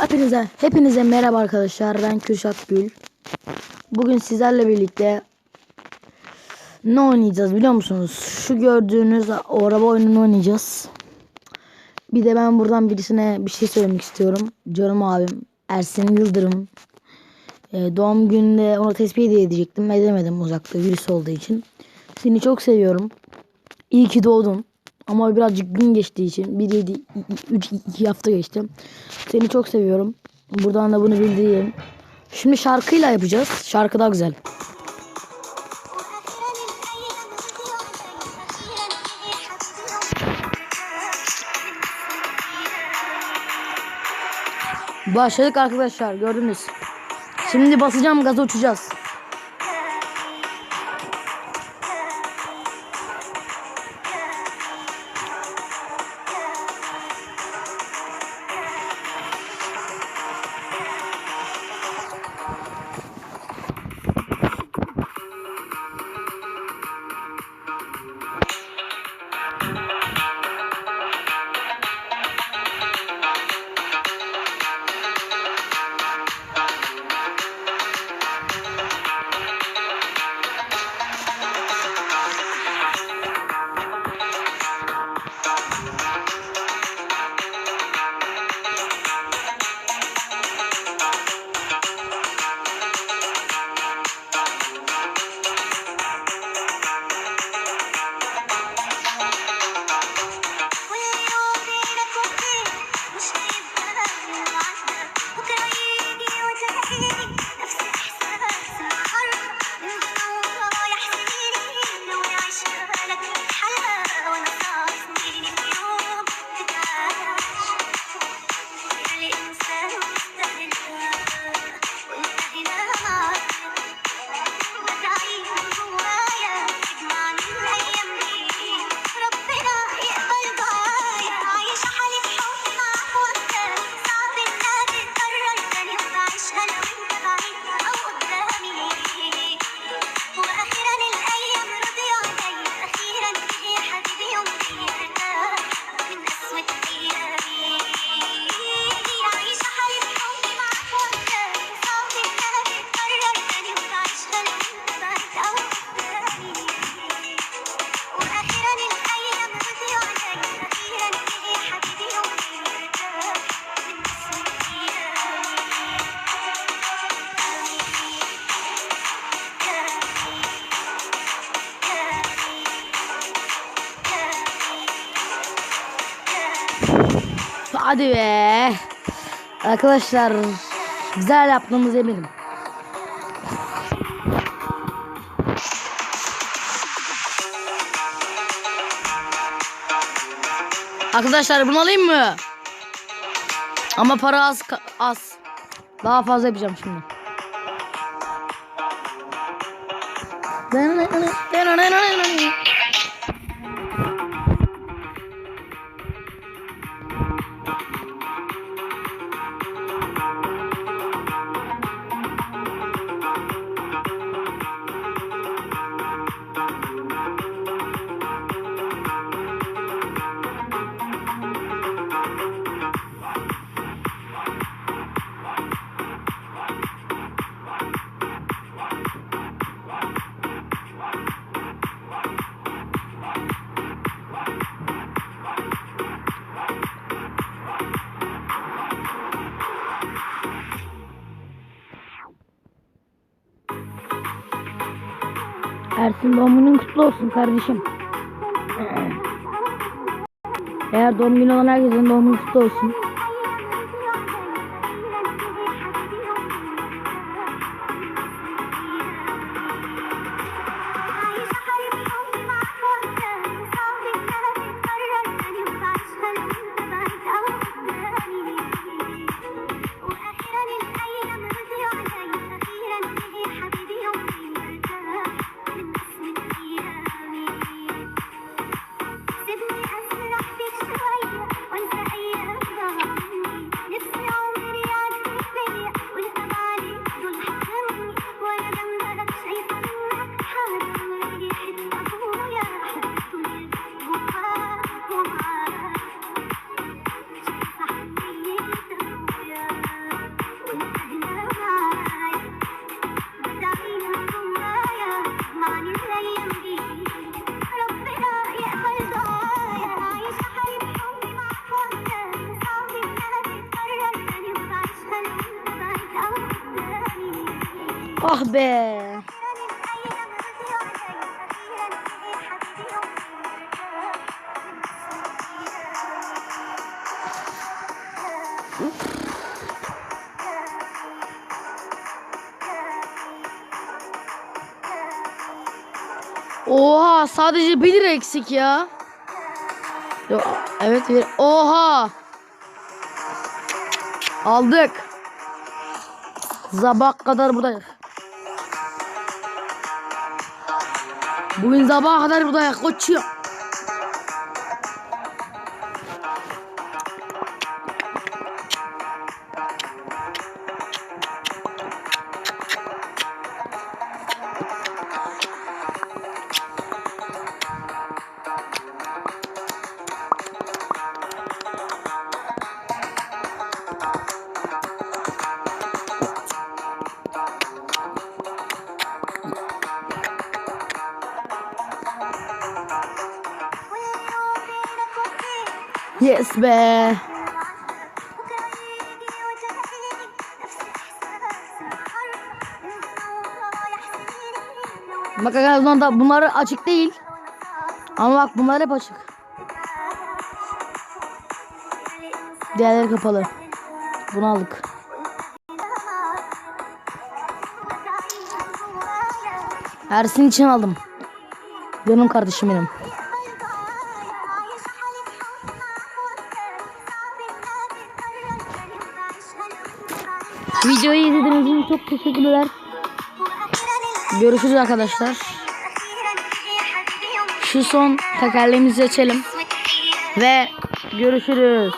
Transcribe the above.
Hepinize, hepinize merhaba arkadaşlar. Ben Kürşat Gül. Bugün sizlerle birlikte ne oynayacağız biliyor musunuz? Şu gördüğünüz araba oyununu oynayacağız. Bir de ben buradan birisine bir şey söylemek istiyorum. Canım abim Ersin Yıldırım. Ee, doğum gününde ona tespih hediye edecektim. Edemedim uzakta virüs olduğu için. Seni çok seviyorum. İyi ki doğdun. Ama birazcık gün geçtiği için bir yedi, üç, iki hafta geçti. Seni çok seviyorum. Buradan da bunu bildireyim. Şimdi şarkıyla yapacağız. Şarkı daha güzel. Başladık arkadaşlar gördünüz. Şimdi basacağım gaza uçacağız. Hadi be. Arkadaşlar güzel yaptığımız eminim. Arkadaşlar bunu alayım mı? Ama para az az. Daha fazla yapacağım şimdi. Ersin doğum günün kutlu olsun kardeşim. Eğer doğum günü olan herkesin doğum günü kutlu olsun. Ah be. Oha sadece 1 lira eksik ya. Evet bir. Oha. Aldık. Sabah kadar buradayız. Bugün sabaha kadar buradayız koçum. Yes be. Bak arkadaşlar da bunları açık değil. Ama bak bunlar hep açık. Diğerleri kapalı. Bunu aldık. Ersin için aldım. Canım kardeşim benim. Çok teşekkürler. Görüşürüz arkadaşlar. Şu son tekerleğimizi açalım. Ve görüşürüz.